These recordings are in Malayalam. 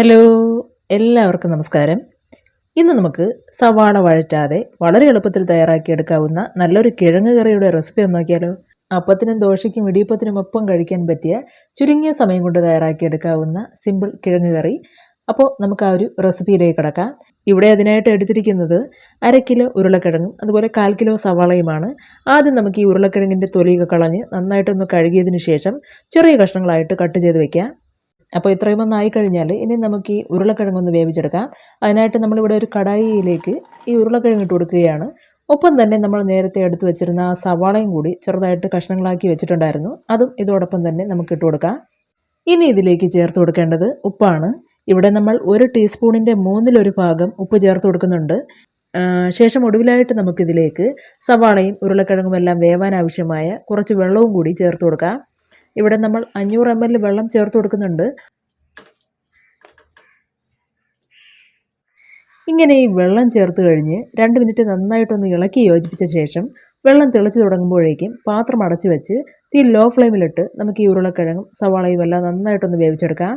ഹലോ എല്ലാവർക്കും നമസ്കാരം. ഇന്ന് നമുക്ക് സവാള വഴറ്റാതെ വളരെ എളുപ്പത്തിൽ തയ്യാറാക്കിയെടുക്കാവുന്ന നല്ലൊരു കിഴങ്ങ് കറിയുടെ റെസിപ്പി നോക്കിയാലോ. അപ്പത്തിനും ദോശയ്ക്കും ഇടിയപ്പത്തിനും ഒപ്പം കഴിക്കാൻ പറ്റിയ ചുരുങ്ങിയ സമയം കൊണ്ട് തയ്യാറാക്കിയെടുക്കാവുന്ന സിമ്പിൾ കിഴങ്ങ് കറി. അപ്പോൾ നമുക്ക് ആ ഒരു റെസിപ്പിയിലേക്ക് കിടക്കാം. ഇവിടെ അതിനായിട്ട് എടുത്തിരിക്കുന്നത് അര കിലോ ഉരുളക്കിഴങ്ങും അതുപോലെ കാൽ കിലോ സവാളയുമാണ്. ആദ്യം നമുക്ക് ഈ ഉരുളക്കിഴങ്ങിന്റെ തൊലിയൊക്കെ കളഞ്ഞ് നന്നായിട്ടൊന്ന് കഴുകിയതിന് ശേഷം ചെറിയ കഷ്ണങ്ങളായിട്ട് കട്ട് ചെയ്ത് വെക്കാം. അപ്പോൾ ഇത്രയും ഒന്ന് ആയിക്കഴിഞ്ഞാൽ ഇനി നമുക്ക് ഈ ഉരുളക്കിഴങ്ങൊന്ന് വേവിച്ചെടുക്കാം. അതിനായിട്ട് നമ്മളിവിടെ ഒരു കടായിയിലേക്ക് ഈ ഉരുളക്കിഴങ്ങ് ഇട്ട് കൊടുക്കുകയാണ്. ഒപ്പം തന്നെ നമ്മൾ നേരത്തെ എടുത്തു വെച്ചിരുന്ന ആ സവാളയും കൂടി ചെറുതായിട്ട് കഷ്ണങ്ങളാക്കി വെച്ചിട്ടുണ്ടായിരുന്നു. അതും ഇതോടൊപ്പം തന്നെ നമുക്ക് ഇട്ട് കൊടുക്കാം. ഇനി ഇതിലേക്ക് ചേർത്ത് കൊടുക്കേണ്ടത് ഉപ്പാണ്. ഇവിടെ നമ്മൾ ഒരു ടീസ്പൂണിന്റെ മൂന്നിലൊരു ഭാഗം ഉപ്പ് ചേർത്ത് കൊടുക്കുന്നുണ്ട്. ശേഷം ഒടുവിലായിട്ട് നമുക്കിതിലേക്ക് സവാളയും ഉരുളക്കിഴങ്ങും എല്ലാം വേവാൻ ആവശ്യമായ കുറച്ച് വെള്ളവും കൂടി ചേർത്ത് കൊടുക്കാം. ഇവിടെ നമ്മൾ അഞ്ഞൂറ് എം എൽ വെള്ളം ചേർത്ത് കൊടുക്കുന്നുണ്ട്. ഇങ്ങനെ ഈ വെള്ളം ചേർത്ത് കഴിഞ്ഞ് രണ്ട് മിനിറ്റ് നന്നായിട്ടൊന്ന് ഇളക്കി യോജിപ്പിച്ച ശേഷം വെള്ളം തിളച്ച് തുടങ്ങുമ്പോഴേക്കും പാത്രം അടച്ചു വെച്ച് തീ ലോ ഫ്ലെയിമിലിട്ട് നമുക്ക് ഈ ഉരുളക്കിഴങ്ങും സവാളയും എല്ലാം നന്നായിട്ടൊന്ന് വേവിച്ചെടുക്കാം.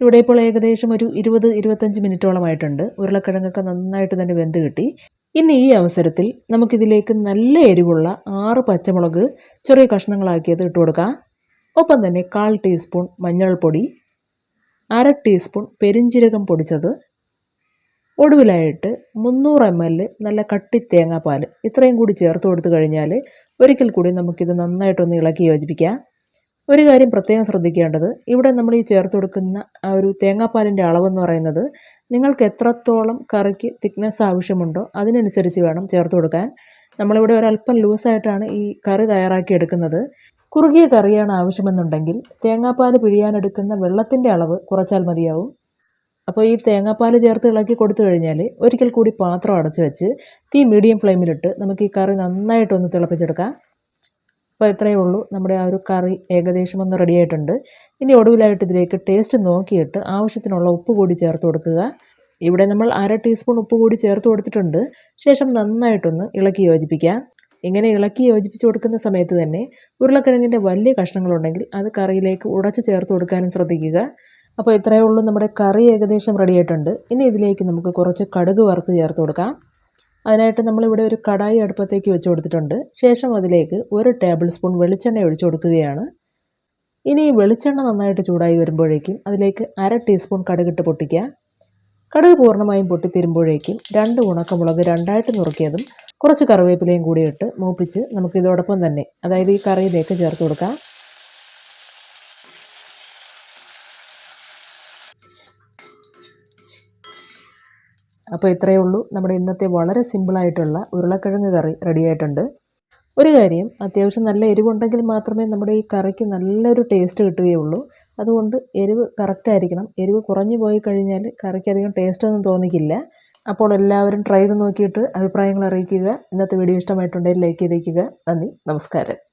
ഇവിടെ ഇപ്പോൾ ഏകദേശം ഒരു ഇരുപത് ഇരുപത്തഞ്ച് മിനിറ്റോളമായിട്ടുണ്ട്. ഉരുളക്കിഴങ്ങൊക്കെ നന്നായിട്ട് തന്നെ വെന്ത് കിട്ടി. ഇനി ഈ അവസരത്തിൽ നമുക്കിതിലേക്ക് നല്ല എരിവുള്ള ആറ് പച്ചമുളക് ചെറിയ കഷ്ണങ്ങളാക്കിയത് ഇട്ട് കൊടുക്കാം ഒപ്പം തന്നെ കാൽ ടീസ്പൂൺ മഞ്ഞൾപ്പൊടി അര ടീസ്പൂൺ പെരിഞ്ചീരകം പൊടിച്ചത് ഒടുവിലായിട്ട് മുന്നൂറ് എം എൽ നല്ല കട്ടി തേങ്ങാപ്പാൽ ഇത്രയും കൂടി ചേർത്ത് കൊടുത്തു കഴിഞ്ഞാൽ ഒരിക്കൽ കൂടി നമുക്കിത് നന്നായിട്ടൊന്ന് ഇളക്കി യോജിപ്പിക്കാം. ഒരു കാര്യം പ്രത്യേകം ശ്രദ്ധിക്കേണ്ടത് ഇവിടെ നമ്മൾ ഈ ചേർത്ത് കൊടുക്കുന്ന ആ ഒരു തേങ്ങാപ്പാലിന്റെ അളവെന്ന് പറയുന്നത് നിങ്ങൾക്ക് എത്രത്തോളം കറിക്ക് തിക്നെസ് ആവശ്യമുണ്ടോ അതിനനുസരിച്ച് വേണം ചേർത്ത് കൊടുക്കാൻ. നമ്മളിവിടെ ഒരല്പം ലൂസായിട്ടാണ് ഈ കറി തയ്യാറാക്കി എടുക്കുന്നത്. കുറുകിയ കറിയാണ് ആവശ്യമെന്നുണ്ടെങ്കിൽ തേങ്ങാപ്പാൽ പിഴിയാനെടുക്കുന്ന വെള്ളത്തിന്റെ അളവ് കുറച്ചാൽ മതിയാവും. അപ്പോൾ ഈ തേങ്ങാപ്പാൽ ചേർത്ത് ഇളക്കി കൊടുത്തു കഴിഞ്ഞാൽ ഒരിക്കൽ കൂടി പാത്രം അടച്ചു വെച്ച് തീ മീഡിയം ഫ്ലെയിമിലിട്ട് നമുക്ക് ഈ കറി നന്നായിട്ടൊന്ന് തിളപ്പിച്ചെടുക്കാം. അപ്പോൾ ഇത്രയേ ഉള്ളൂ. നമ്മുടെ ആ ഒരു കറി ഏകദേശം ഒന്ന് റെഡിയായിട്ടുണ്ട് ഇനി ഒടുവിലായിട്ട് ഇതിലേക്ക് ടേസ്റ്റ് നോക്കിയിട്ട് ആവശ്യത്തിനുള്ള ഉപ്പ് കൂടി ചേർത്ത് കൊടുക്കുക. ഇവിടെ നമ്മൾ അര ടീസ്പൂൺ ഉപ്പ് കൂടി ചേർത്ത് കൊടുത്തിട്ടുണ്ട്. ശേഷം നന്നായിട്ടൊന്ന് ഇളക്കി യോജിപ്പിക്കാം. ഇങ്ങനെ ഇളക്കി യോജിപ്പിച്ച് കൊടുക്കുന്ന സമയത്ത് തന്നെ ഉരുളക്കിഴങ്ങിന്റെ വലിയ കഷ്ണങ്ങളുണ്ടെങ്കിൽ അത് കറിയിലേക്ക് ഉടച്ച് ചേർത്ത് കൊടുക്കാനും ശ്രദ്ധിക്കുക. അപ്പോൾ ഇത്രയേ ഉള്ളൂ നമ്മുടെ കറി ഏകദേശം റെഡിയായിട്ടുണ്ട് ഇനി ഇതിലേക്ക് നമുക്ക് കുറച്ച് കടുക് വറുത്ത് ചേർത്ത് കൊടുക്കാം. അതിനായിട്ട് നമ്മളിവിടെ ഒരു കടായി അടുപ്പത്തേക്ക് വെച്ച് കൊടുത്തിട്ടുണ്ട്. ശേഷം അതിലേക്ക് ഒരു ടേബിൾ സ്പൂൺ വെളിച്ചെണ്ണ ഒഴിച്ചു കൊടുക്കുകയാണ്. ഇനി ഈ വെളിച്ചെണ്ണ നന്നായിട്ട് ചൂടായി വരുമ്പോഴേക്കും അതിലേക്ക് അര ടീസ്പൂൺ കടുകിട്ട് പൊട്ടിക്കുക കടുക് പൂർണമായും പൊട്ടിത്തീരുമ്പോഴേക്കും രണ്ട് ഉണക്കമുളക് രണ്ടായിട്ട് നുറുക്കിയതും കുറച്ച് കറിവേപ്പിലയും കൂടി ഇട്ട് മൂപ്പിച്ച് നമുക്ക് ഇതോടൊപ്പം തന്നെ അതായത് ഈ കറിയിലേക്ക് ചേർത്ത് കൊടുക്കാം. അപ്പോൾ ഇത്രയേ ഉള്ളൂ. നമ്മുടെ ഇന്നത്തെ വളരെ സിമ്പിളായിട്ടുള്ള ഉരുളക്കിഴങ്ങ് കറി റെഡിയായിട്ടുണ്ട്. ഒരു കാര്യം അത്യാവശ്യം നല്ല എരിവുണ്ടെങ്കിൽ മാത്രമേ നമ്മുടെ ഈ കറിക്ക് നല്ലൊരു ടേസ്റ്റ് കിട്ടുകയുള്ളൂ. അതുകൊണ്ട് എരിവ് കറക്റ്റായിരിക്കണം എരിവ് കുറഞ്ഞു പോയി കഴിഞ്ഞാൽ കറിക്ക് അധികം ടേസ്റ്റ് ഒന്നും തോന്നിക്കില്ല. അപ്പോൾ എല്ലാവരും ട്രൈ ചെയ്ത് നോക്കിയിട്ട് അഭിപ്രായങ്ങൾ അറിയിക്കുക. ഇന്നത്തെ വീഡിയോ ഇഷ്ടമായിട്ടുണ്ടെങ്കിൽ ലൈക്ക് ചെയ്തേക്കുക. നന്ദി. നമസ്കാരം.